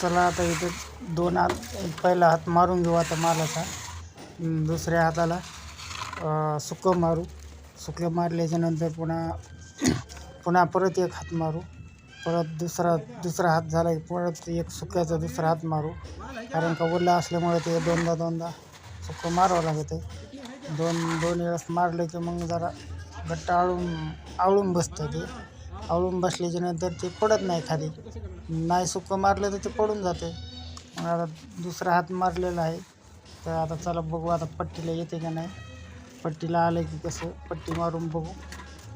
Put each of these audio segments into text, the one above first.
चला आता इथं दोन हात एक पहिला हात मारून घेऊ आता मालाचा. दुसऱ्या हाताला सुकं मारू. सुकं मारल्याच्यानंतर पुन्हा पुन्हा परत एक हात मारू. परत दुसरा दुसरा हात झाला की परत एक सुक्याचा दुसरा हात मारू. कारण का ओला असल्यामुळे ते दोनदा दोनदा सुकं मारावं लागत आहे. दोन दोन वेळेस मारले की मग जरा घट्ट आळून आवळून बसतं ते. आवळून बसल्याच्या नंतर ते पडत नाही खाली. नाही सुकं मारलं तर ते पडून जाते. मग आता दुसरा हात मारलेला आहे. तर आता चला बघू आता पट्टीला येते का नाही. पट्टीला आलं की कसं पट्टी मारून बघू.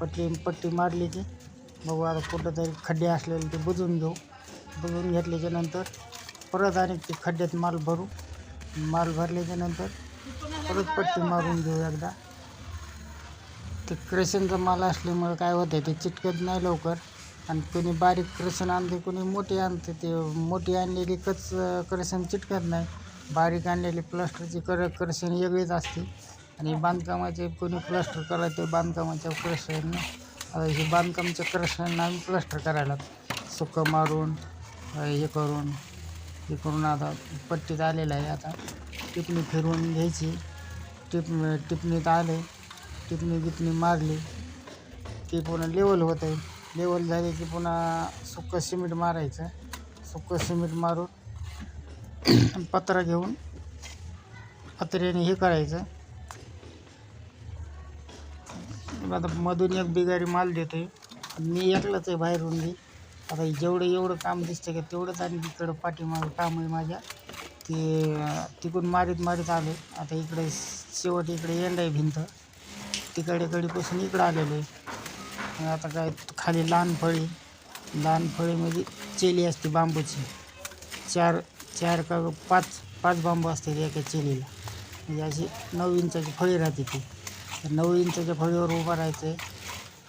पट्टी पट्टी मारली की बघू आता कुठं तरी खड्डे असलेले ते बुजून घेऊ. बुजून घेतल्याच्या नंतर परत आणि ते खड्ड्यात माल भरू. माल भरल्याच्या नंतर परत पट्टी मारून घेऊ एकदा. ते क्रेशनचा माल असल्यामुळे काय होतं ते चिटकत नाही लवकर. आणि कोणी बारीक क्रेशन आणते कोणी मोठी आणते ते मोठी आणलेली कच क्रेशन चिटकत नाही. बारीक आणलेली प्लास्टरची कर क्रेशन वेगळीच असते. आणि बांधकामाचे कोणी प्लास्टर करायचे बांधकामाच्या क्रेशन हे बांधकामच्या क्रेशन आम्ही प्लास्टर करायला सुकं मारून हे करून हे करून आता पट्टीत आलेलं आहे. आता टिपणी फिरवून घ्यायची. टिप टिपणीत आले टिपणी गिपणी मारली की पुन्हा लेवल होत आहे. लेवल झाली की पुन्हा सुक्कं सिमेंट मारायचं. सुक्कं सिमेंट मारून पत्रा घेऊन पत्र्याने हे करायचं. आता मधून एक बिगारी माल देतो आहे मी एकलाच आहे बाहेरून बी. आता जेवढं एवढं काम दिसतं का तेवढंच आणि तिकडं पाठीमाग काम आहे माझ्या. ते अं, तिकडून मारीत मारीत आलो आता इकडे शेवट इकडे एंड आहे भिंत. तिकडे कडीपासून इकडं आलेलो. आहे आता काय खाली लहान फळी. लहान फळी म्हणजे चेली असते बांबूची. चार चार का पाच पाच बांबू असतात एका चेलीला. म्हणजे अशी नऊ इंचाची फळी राहते ती. तर नऊ इंचाच्या फळीवर उभा राहायचं आहे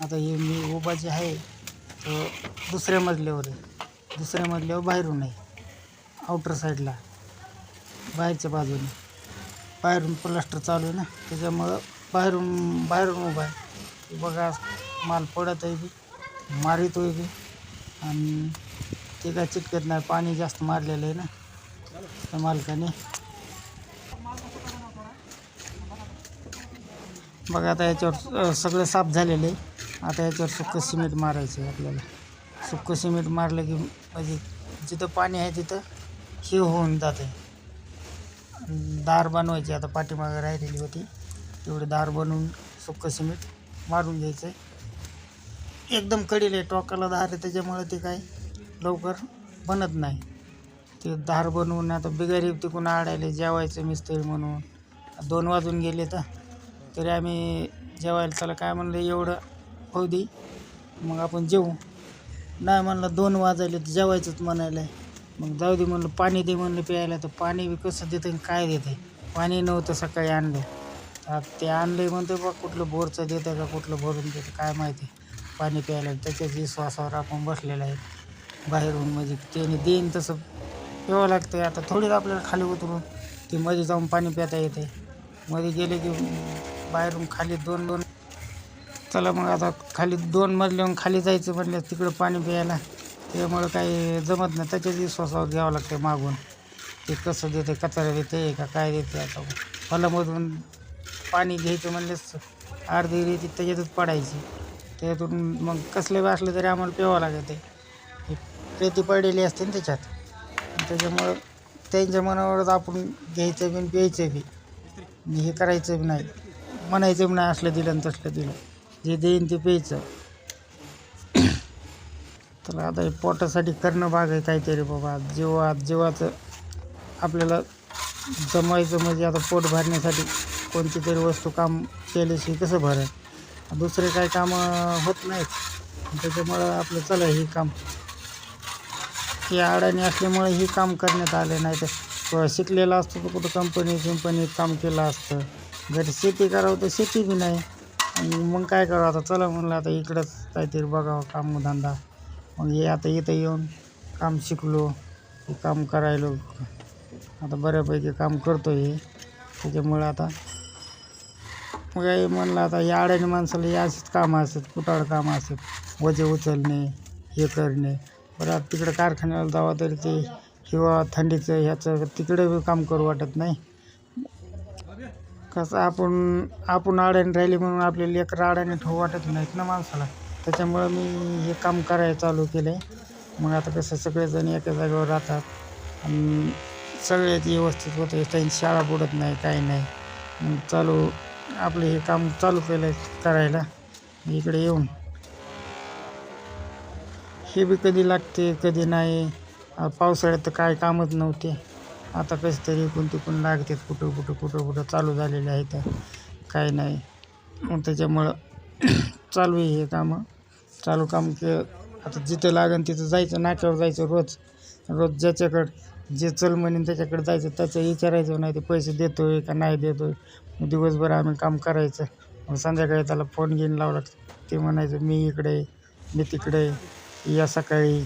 आता हे मी उभा जे आहे तर दुसऱ्या मजल्यावर आहे. दुसऱ्या मजल्यावर बाहेरून आहे. आउटर साईडला बाहेरच्या बाजूने. बाहेरून प्लास्टर चालू आहे ना. त्याच्यामुळं बाहेरून बाहेरून उभा आहे. बघा माल पडत आहे बी मारितोय बी. आणि ते काय चिटकत नाही पाणी जास्त मारलेलं आहे ना. त्या मालकाने. बघा आता याच्यावर सगळं साफ झालेलं आहे. आता याच्यावर सुक्कं सिमेंट मारायचं आहे आपल्याला. सुक्कं सिमेंट मारलं की म्हणजे जिथं पाणी आहे तिथं हे होऊन जाते दार बनवायची आता पाठीमागं राहिलेली होती. तेवढे दार बनवून सुक्क सिमेंट मारून घ्यायचं आहे एकदम कडील आहे टोकाला दार आहे त्याच्यामुळे ते काय लवकर बनत नाही. ते दार बनवून आता बिगारी तिकून आडायले जेवायचं मिस्त्री म्हणून. दोन वाजून गेले तर तरी आम्ही जेवायला चला काय म्हणलं एवढं होऊ दे मग आपण जेवू नाही म्हणलं दोन वाजायले तर जेवायचंच म्हणायला. मग जाऊ दे म्हणलं पाणी दे म्हणलं प्यायला तर पाणी बी कसं देतं आणि काय देतं पाणी नव्हतं सकाळी आणलं. आता ते आणलं म्हणतो बघ कुठलं बोरचं देतं का कुठलं भरून देतं काय माहिती. पाणी प्यायला त्याच्याच विश्वासावर आपण बसलेलं आहे. बाहेरून म्हणजे त्याने देईन तसं प्यावं लागतं आहे आता थोडीच आपल्याला खाली उतरून ते मध्ये जाऊन पाणी प्याता येते मध्ये गेले की बाहेरून खाली दोन दोन. चला मग आता खाली दोन मजल्याहून खाली जायचं म्हणलं तिकडं पाणी प्यायला. त्यामुळं काही जमत नाही. त्याच्याच विश्वासावर घ्यावं लागतं मागून. ते कसं देते कचरा देते का काय देते आता. फलामधून पाणी घ्यायचं म्हणलेच अर्धी रेती त्याच्यातच पडायची. त्याच्यातून मग कसले बी असले तरी आम्हाला प्यावं लागत हे रेती पडलेली असते ना त्याच्यात. त्याच्यामुळं त्यांच्या मनावरच आपण घ्यायचं बी आणि प्यायचं बी. हे करायचं बी नाही. म्हणायचं बी नाही असलं दिलं आणि तसलं दिलं. जे देईन ते प्यायचं. तर आता हे पोटासाठी करणं भाग आहे काहीतरी बाबा. जेव्हा जेव्हाचं आपल्याला जमवायचं म्हणजे आता पोट भरण्यासाठी कोणती तरी वस्तू काम केल्याशिवाय कसं भरेल दुसरे काही कामं होत नाहीत. त्याच्यामुळं आपलं चला हे काम. हे अडाणी असल्यामुळे हे काम करण्यात आले नाही तर शिकलेलं असतं तर कुठं कंपनी कंपनीत काम केलं असतं. घरी शेती करावं तर शेती बी नाही. आणि मग काय करावं? आता चला म्हणलं आता इकडंच काहीतरी बघावं कामधंदा. मग हे आता इथं येऊन काम शिकलो हे काम करायलो. आता बऱ्यापैकी काम करतो हे. त्याच्यामुळं आता मग हे म्हणलं आता या अडाणी माणसाला हे अशीच कामं असतात कुटाळ कामं असतात वजे उचलणे हे करणे. परत तिकडं कारखान्याला जावा तरी ते किंवा थंडीचं ह्याचं तिकडे बी काम करू वाटत नाही. कसं आपण आपण अडाणी राहिली म्हणून आपले लेकरं अडाणी ठेवू वाटत नाहीत ना माणसाला. त्याच्यामुळं मी हे काम करायला चालू केलं आहे मग आता कसं सगळेजण एका जागेवर राहतात. आणि सगळेच व्यवस्थित होते. त्यांची शाळा बुडत नाही काही नाही. मग चालू आपलं हे काम चालू केलं करायला. इकडे येऊन. हे बी कधी लागते कधी नाही. पावसाळ्यात तर काय कामच नव्हते. आता कसं तरी कोणती तिकडून लागतात कुठं कुठं कुठं कुठं चालू झालेले आहेत काय नाही. मग त्याच्यामुळं चालू आहे हे कामं. चालू काम के आता जिथं लागेल तिथं जायचं नाक्यावर जायचं रोज. रोज ज्याच्याकडं जे चल म्हणेन त्याच्याकडे जायचं त्याचं विचारायचं नाही ते पैसे देतोय का नाही देतोय. मग दिवसभर आम्ही काम करायचं. मग संध्याकाळी त्याला फोन घेऊन लावला. ते म्हणायचं मी इकडे मी तिकडे या सकाळी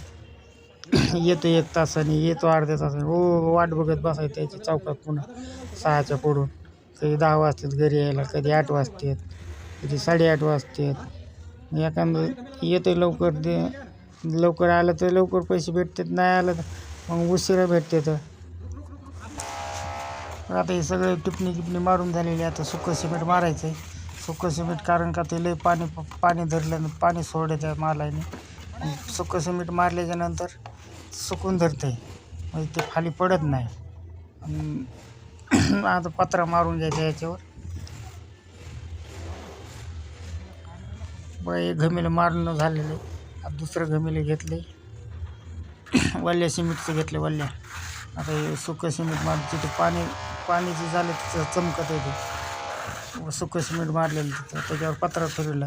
येतो एक तासाने येतो अर्ध्या तासाने. हो, हो वाट बघत बसायचं त्याच्या चौकात पुन्हा सहाच्या पुढून. कधी दहा वाजतात घरी यायला कधी आठ वाजतात कधी साडेआठ वाजतात. एखादं येतो लवकर दे लवकर आलं तर लवकर पैसे भेटतात नाही आलं तर मग उशिरा भेटते तर. आता हे सगळे टिपणी टिपणी मारून झालेली आहे. आता सुकं सिमेंट मारायचं आहे सुकं सिमेंट कारण का ते लय पाणी पाणी धरलं पाणी सोडायचं त्या मालाने. सुकं सिमेंट मारल्याच्या नंतर सुकून धरतं आहे म्हणजे ते खाली पडत नाही. आता पत्रा मारून घ्यायचा याच्यावर. ब एक घमेलं मारणं झालेलं आहे. आता दुसरं घमेलं घेतले वल्ल्या सिमेंटचं घेतलं वल्ल्या. आता हे सुकं सिमेंट मार तिथं पाणी पाणी जे झालं तिथं चमकत येते सुकं सिमेंट मारलेलं तिथं त्याच्यावर पत्रा फिरवला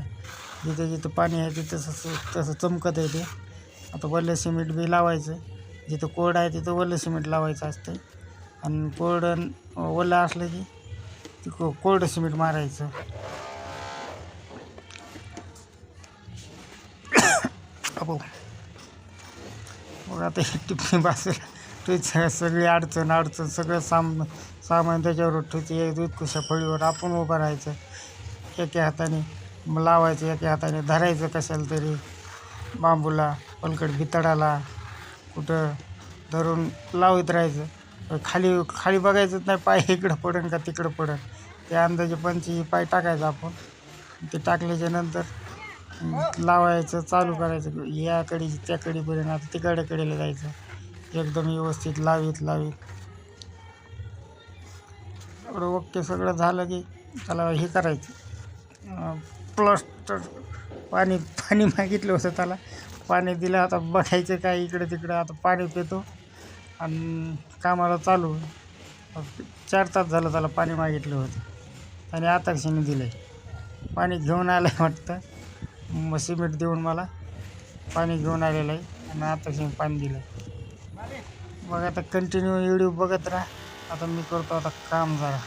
जिथं जिथं पाणी आहे तिथं तसं तसं चमकत येते आता वल्लं सिमेंट बी लावायचं. जिथं कोरड आहे तिथं वल्लं सिमेंट लावायचं असतं. आणि कोरडं ओलं असलं की ती को कोरडं सिमेंट मारायचं. अबो मग आता हे टिप्पणी बसेल. ते सगळी अडचण अडचण सगळं साम सामान त्याच्यावर ठेवते. दूध कुशा फळीवर आपण उभं राहायचं. एका हाताने मग लावायचं एका हाताने धरायचं कशाला तरी. बांबूला पलकड भितडाला कुठं धरून लावत राहायचं. खाली खाली बघायचंच नाही पाय इकडं पडेन का तिकडं पडेल त्या अंदाजे पंची पाय टाकायचं आपण. ते टाकल्याच्या नंतर लावायचं चालू करायचं. या त्याकडे त्या कडीपर्यंत आता तिकडे कडेला जायचं. एकदम व्यवस्थित लावीत लावीत. एवढं ओके सगळं झालं की त्याला हे करायचं. प्लस्टर पाणी पाणी मागितलं होतं त्याला. पाणी दिलं आता बघायचं काय इकडे तिकडे. आता पाणी पितो आणि कामाला चालू. चार तास झालं त्याला पाणी मागितलं होतं. आणि आता दिलं आहे पाणी घेऊन आलं वाटतं. सिमेंट देऊन मला पाणी घेऊन आलेलं आहे. आणि आता कशाने पाणी दिलं आहे बघा आता कंटिन्यू व्हिडिओ बघत राहा. आता मी करतो आता काम जरा.